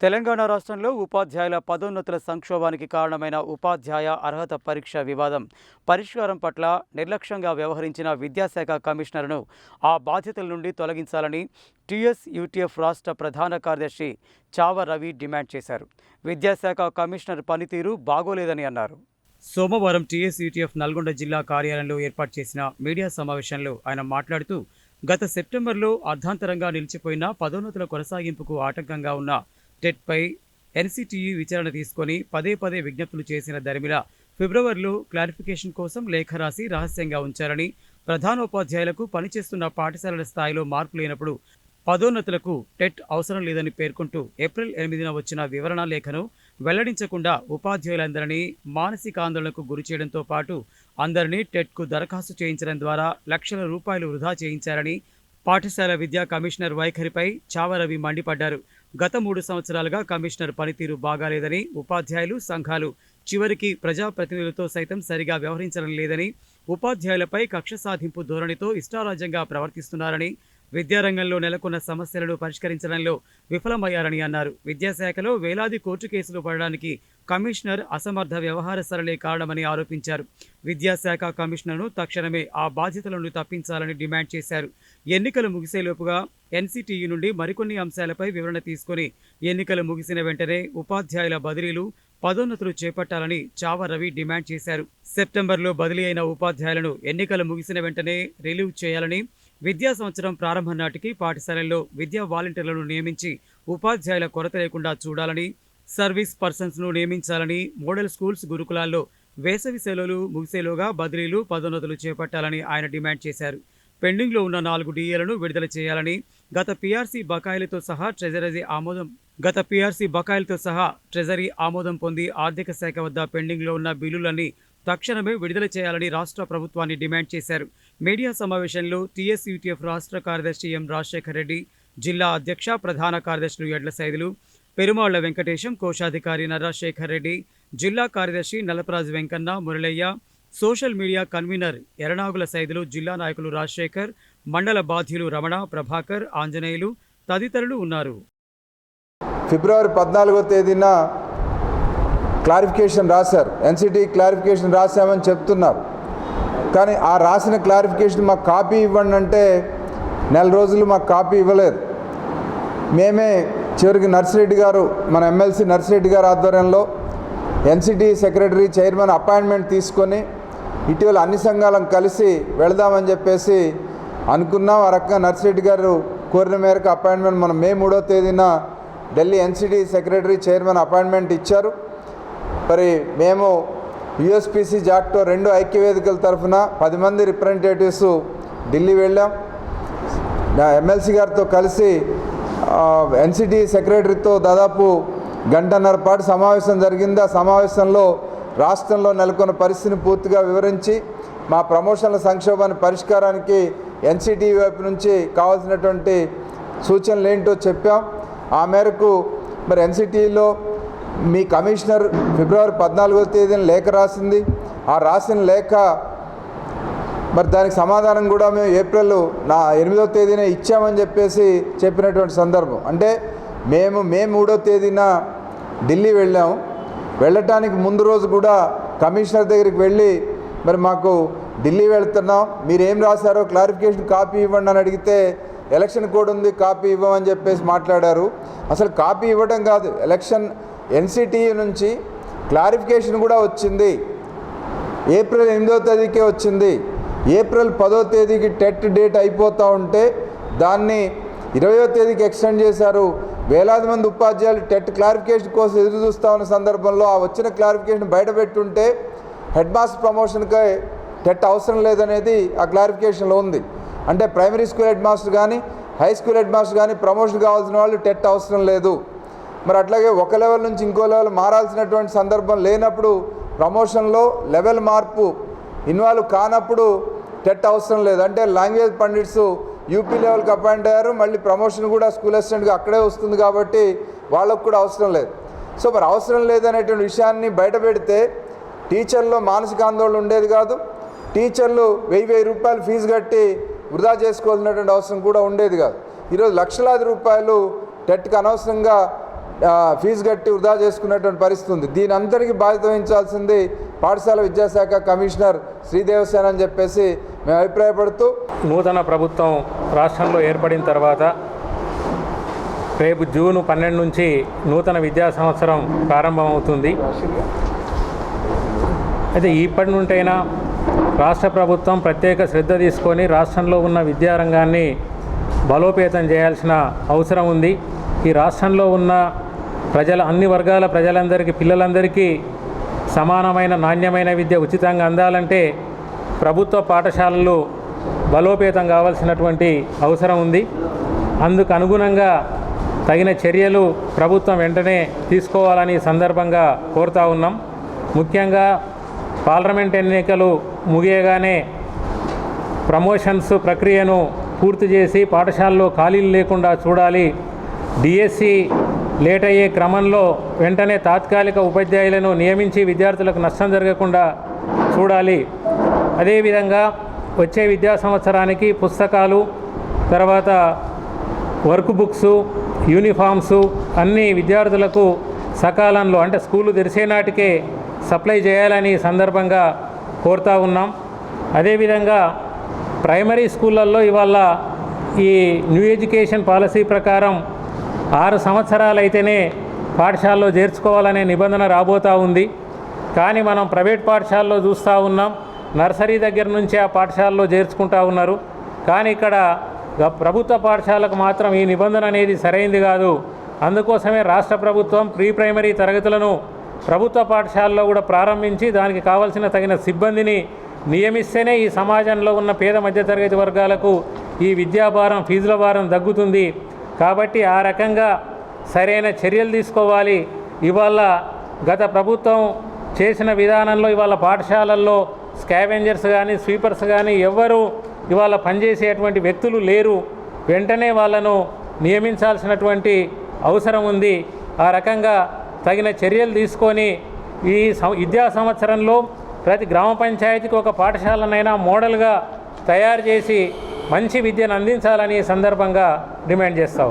తెలంగాణ రాష్ట్రంలో ఉపాధ్యాయుల పదోన్నతుల సంక్షోభానికి కారణమైన ఉపాధ్యాయ అర్హత పరీక్ష వివాదం పరిష్కారం పట్ల నిర్లక్ష్యంగా వ్యవహరించిన విద్యాశాఖ కమిషనర్ను ఆ బాధ్యతల నుండి తొలగించాలని టీఎస్ యూటీఎఫ్ రాష్ట్ర ప్రధాన కార్యదర్శి చావ రవి డిమాండ్ చేశారు. విద్యాశాఖ కమిషనర్ పనితీరు బాగోలేదని అన్నారు. సోమవారం టీఎస్ యూటీఎఫ్ నల్గొండ జిల్లా కార్యాలయంలో ఏర్పాటు చేసిన మీడియా సమావేశంలో ఆయన మాట్లాడుతూ గత సెప్టెంబర్లో అర్ధాంతరంగా నిలిచిపోయిన పదోన్నతుల కొనసాగింపుకు ఆటంకంగా ఉన్న టెట్పై ఎన్సిటియు విచారణ తీసుకొని పదే పదే విజ్ఞప్తులు చేసిన దరిమిల ఫిబ్రవరిలో క్లారిఫికేషన్ కోసం లేఖ రాసి రహస్యంగా ఉంచారని ప్రధానోపాధ్యాయులకు పనిచేస్తున్న పాఠశాలల స్థాయిలో మార్పు లేనప్పుడు పదోన్నతులకు టెట్ అవసరం లేదని పేర్కొంటూ ఏప్రిల్ ఎనిమిదిన వచ్చిన వివరణ లేఖను వెల్లడించకుండా ఉపాధ్యాయులందరినీ మానసిక ఆందోళనకు గురి చేయడంతో పాటు అందరినీ టెట్కు దరఖాస్తు చేయించడం ద్వారా లక్షల రూపాయలు వృధా చేయించారని పాఠశాల విద్యా కమిషనర్ వైఖరిపై చావరవి మండిపడ్డారు. గత మూడు సంవత్సరాలుగా కమిషనర్ పనితీరు బాగాలేదని ఉపాధ్యాయులు సంఘాలు చివరికి ప్రజాప్రతినిధులతో సైతం సరిగా వ్యవహరించడం లేదని ఉపాధ్యాయులపై కక్ష సాధింపు ధోరణితో ఇష్టారాజ్యంగా ప్రవర్తిస్తున్నారని విద్యారంగంలో నెలకొన్న సమస్యలను పరిష్కరించడంలో విఫలమయ్యారని అన్నారు. విద్యాశాఖలో వేలాది కోర్టు కేసులు పడడానికి కమిషనర్ అసమర్థ వ్యవహార సరళే కారణమని ఆరోపించారు. విద్యాశాఖ కమిషనర్ను తక్షణమే ఆ బాధ్యతలను తప్పించాలని డిమాండ్ చేశారు. ఎన్నికలు ముగిసేలోపుగా ఎన్సిటియు నుండి మరికొన్ని అంశాలపై వివరణ తీసుకుని ఎన్నికలు ముగిసిన వెంటనే ఉపాధ్యాయుల బదిలీలు పదోన్నతులు చేపట్టాలని చావ రవి డిమాండ్ చేశారు. సెప్టెంబర్లో బదిలీ అయిన ఉపాధ్యాయులను ఎన్నికలు ముగిసిన వెంటనే రిలీవ్ చేయాలని విద్యా సంవత్సరం ప్రారంభం నాటికి పాఠశాలల్లో విద్యా వాలంటీర్లను నియమించి ఉపాధ్యాయుల కొరత లేకుండా చూడాలని సర్వీస్ పర్సన్స్ను నియమించాలని మోడల్ స్కూల్స్ గురుకులాల్లో వేసవి సెలవులు ముగిసేలోగా బదిలీలు పదోన్నతులు చేపట్టాలని ఆయన డిమాండ్ చేశారు. పెండింగ్లో ఉన్న నాలుగు డిఏలను విడుదల చేయాలని గత పీఆర్సీ బకాయిలతో సహా ట్రెజరీ ఆమోదం గత పీఆర్సీ బకాయిలతో సహా ట్రెజరీ ఆమోదం పొంది ఆర్థిక శాఖ వద్ద పెండింగ్లో ఉన్న బిల్లులన్నీ తక్షణమే విడుదల చేయాలని రాష్ట్ర ప్రభుత్వాన్ని డిమాండ్ చేశారు. మీడియా సమావేశంలో టీఎస్ యూటీఎఫ్ రాష్ట్ర కార్యదర్శి ఎం రాజశేఖర్ రెడ్డి జిల్లా అధ్యక్ష ప్రధాన కార్యదర్శులు ఎడ్ల సైదులు పెరుమాళ్ళ వెంకటేశం కోశాధికారి నర్రాశేఖర్ రెడ్డి జిల్లా కార్యదర్శి Nalaparaju Venkanna Muralaiah social media convener Eranagula Saidulu జిల్లా నాయకులు రాజశేఖర్ మండల బాధ్యులు రమణ ప్రభాకర్ ఆంజనేయులు తదితరులు ఉన్నారు. ఫిబ్రవరి పద్నాలుగో తేదీన క్లారిఫికేషన్ రాశారు. ఎన్సిటీ క్లారిఫికేషన్ రాశామని చెప్తున్నారు. కానీ ఆ రాసిన క్లారిఫికేషన్ మాకు కాపీ ఇవ్వండి అంటే నెల రోజులు మాకు కాపీ ఇవ్వలేదు. మేమే చివరికి నర్సిరెడ్డి గారు మన ఎమ్మెల్సీ నర్సిరెడ్డి గారు ఆధ్వర్యంలో ఎన్సిటీ సెక్రటరీ చైర్మన్ అపాయింట్మెంట్ తీసుకొని ఇటీవల అన్ని సంఘాలను కలిసి వెళదామని చెప్పేసి అనుకున్నాం. ఆ రకంగా నర్సిరెడ్డి గారు కోరిన మేరకు అపాయింట్మెంట్ మనం మే మూడో తేదీన Delhi NCT secretary chairman appointment ఇచ్చారు. మరి మేము యుఎస్పిసి జాక్టో రెండు ఐక్యవేదికల తరఫున పది మంది రిప్రజెంటేటివ్స్ ఢిల్లీ వెళ్ళాం. ఎమ్మెల్సీ గారితో కలిసి ఎన్సిటీ సెక్రటరీతో దాదాపు గంటన్నర పాటు సమావేశం జరిగింది. ఆ సమావేశంలో రాష్ట్రంలో నెలకొన్న పరిస్థితిని పూర్తిగా వివరించి మా ప్రమోషన్ల సంక్షోభాన్ని పరిష్కారానికి ఎన్సిటీ వైపు నుంచి కావాల్సినటువంటి సూచనలు ఏంటో చెప్పాం. ఆ మేరకు మరి ఎన్సిటీలో మీ కమిషనర్ ఫిబ్రవరి పద్నాలుగో తేదీన లేఖ రాసింది. ఆ రాసిన లేఖ మరి దానికి సమాధానం కూడా మేము ఏప్రిల్ నా ఎనిమిదో తేదీన ఇచ్చామని చెప్పేసి చెప్పినటువంటి సందర్భం. అంటే మేము మే మూడో తేదీన ఢిల్లీ వెళ్ళాము వెళ్ళటానికి ముందు రోజు కూడా కమిషనర్ దగ్గరికి వెళ్ళి మరి మాకు ఢిల్లీ వెళ్తున్నాం మీరు ఏం రాశారో క్లారిఫికేషన్ కాపీ ఇవ్వండి అని అడిగితే ఎలక్షన్ కోడ్ ఉంది కాపీ ఇవ్వమని చెప్పేసి మాట్లాడారు. అసలు కాపీ ఇవ్వడం కాదు ఎలక్షన్ ఎన్సిటీ నుంచి క్లారిఫికేషన్ కూడా వచ్చింది. ఏప్రిల్ ఎనిమిదో తేదీకే వచ్చింది. ఏప్రిల్ పదో తేదీకి టెట్ డేట్ అయిపోతూ ఉంటే దాన్ని ఇరవయో తేదీకి ఎక్స్టెండ్ చేశారు. వేలాది మంది ఉపాధ్యాయులు టెట్ క్లారిఫికేషన్ కోసం ఎదురు చూస్తూ ఉన్న సందర్భంలో ఆ వచ్చిన క్లారిఫికేషన్ బయటపెట్టుంటే హెడ్ మాస్టర్ ప్రమోషన్కి టెట్ అవసరం లేదనేది ఆ క్లారిఫికేషన్లో ఉంది. అంటే ప్రైమరీ స్కూల్ హెడ్ మాస్టర్ కానీ హై స్కూల్ హెడ్ మాస్టర్ కానీ ప్రమోషన్ కావాల్సిన వాళ్ళు టెట్ అవసరం లేదు. మరి అట్లాగే ఒక లెవెల్ నుంచి ఇంకో లెవెల్ మారాల్సినటువంటి సందర్భం లేనప్పుడు ప్రమోషన్లో లెవెల్ మార్పు ఇన్వాల్వ్ కానప్పుడు టెట్ అవసరం లేదు. అంటే లాంగ్వేజ్ పండిట్స్ యూపీ లెవెల్కి అపాయింట్ అయ్యారు. మళ్ళీ ప్రమోషన్ కూడా స్కూల్ అసిస్టెంట్గా అక్కడే వస్తుంది కాబట్టి వాళ్ళకు కూడా అవసరం లేదు. సో మరి అవసరం లేదనేటువంటి విషయాన్ని బయట పెడితే టీచర్లో మానసిక ఆందోళన ఉండేది కాదు. టీచర్లు వెయ్యి వెయ్యి రూపాయలు ఫీజు కట్టి వృధా చేసుకోవాల్సినటువంటి అవసరం కూడా ఉండేది కాదు. ఈరోజు లక్షలాది రూపాయలు టెట్కి అనవసరంగా ఫీజు కట్టి వృధా చేసుకున్నటువంటి పరిస్థితి ఉంది. దీని అందరికీ బాధ్యత వహించాల్సింది పాఠశాల విద్యాశాఖ కమిషనర్ శ్రీదేవసేన అని చెప్పేసి మేము అభిప్రాయపడుతూ నూతన ప్రభుత్వం రాష్ట్రంలో ఏర్పడిన తర్వాత రేపు జూన్ పన్నెండు నుంచి నూతన విద్యా సంవత్సరం ప్రారంభమవుతుంది. అయితే ఇప్పటి నుండైనా రాష్ట్ర ప్రభుత్వం ప్రత్యేక శ్రద్ధ తీసుకొని రాష్ట్రంలో ఉన్న విద్యారంగాన్ని బలోపేతం చేయాల్సిన అవసరం ఉంది. ఈ రాష్ట్రంలో ఉన్న ప్రజల అన్ని వర్గాల ప్రజలందరికీ పిల్లలందరికీ సమానమైన నాణ్యమైన విద్య ఉచితంగా అందాలంటే ప్రభుత్వ పాఠశాలలు బలోపేతం కావాల్సినటువంటి అవసరం ఉంది. అందుకు అనుగుణంగా తగిన చర్యలు ప్రభుత్వం వెంటనే తీసుకోవాలని సందర్భంగా కోరుతా ఉన్నాం. ముఖ్యంగా పార్లమెంట్ ఎన్నికలు ముగియగానే ప్రమోషన్స్ ప్రక్రియను పూర్తి చేసి పాఠశాలలో ఖాళీలు లేకుండా చూడాలి. డిఎస్సి లేట్ అయ్యే క్రమంలో వెంటనే తాత్కాలిక ఉపాధ్యాయులను నియమించి విద్యార్థులకు నష్టం జరగకుండా చూడాలి. అదేవిధంగా వచ్చే విద్యా సంవత్సరానికి పుస్తకాలు తర్వాత వర్క్ బుక్స్ యూనిఫామ్స్ అన్ని విద్యార్థులకు సకాలంలో అంటే స్కూలు తెరిసే నాటికే సప్లై చేయాలని సందర్భంగా కోరుతా ఉన్నాం. అదేవిధంగా ప్రైమరీ స్కూళ్ళల్లో ఇవాళ ఈ న్యూ ఎడ్యుకేషన్ పాలసీ ప్రకారం ఆరు సంవత్సరాలు అయితేనే పాఠశాలలో చేర్చుకోవాలనే నిబంధన రాబోతూ ఉంది. కానీ మనం ప్రైవేట్ పాఠశాలలో చూస్తూ ఉన్నాం. నర్సరీ దగ్గర నుంచే ఆ పాఠశాలలో చేర్చుకుంటా ఉన్నారు. కానీ ఇక్కడ గ- ప్రభుత్వ పాఠశాలకు మాత్రం ఈ నిబంధన అనేది సరైంది కాదు. అందుకోసమే రాష్ట్ర ప్రభుత్వం ప్రీ ప్రైమరీ తరగతులను ప్రభుత్వ పాఠశాలలో కూడా ప్రారంభించి దానికి కావలసిన తగిన సిబ్బందిని నియమిస్తేనే ఈ సమాజంలో ఉన్న పేద మధ్యతరగతి వర్గాలకు ఈ విద్యాభారం ఫీజుల భారం తగ్గుతుంది. కాబట్టి ఆ రకంగా సరైన చర్యలు తీసుకోవాలి. ఇవాళ గత ప్రభుత్వం చేసిన విధానంలో ఇవాళ పాఠశాలల్లో స్కావెంజర్స్ కానీ స్వీపర్స్ కానీ ఎవ్వరూ ఇవాళ పనిచేసేటువంటి వ్యక్తులు లేరు. వెంటనే వాళ్ళను నియమించాల్సినటువంటి అవసరం ఉంది. ఆ రకంగా తగిన చర్యలు తీసుకొని ఈ సం- విద్యా సంవత్సరంలో ప్రతి గ్రామ పంచాయతీకి ఒక పాఠశాలనైనా మోడల్గా తయారు చేసి మంచి విద్యను అందించాలని సందర్భంగా డిమాండ్ చేస్తా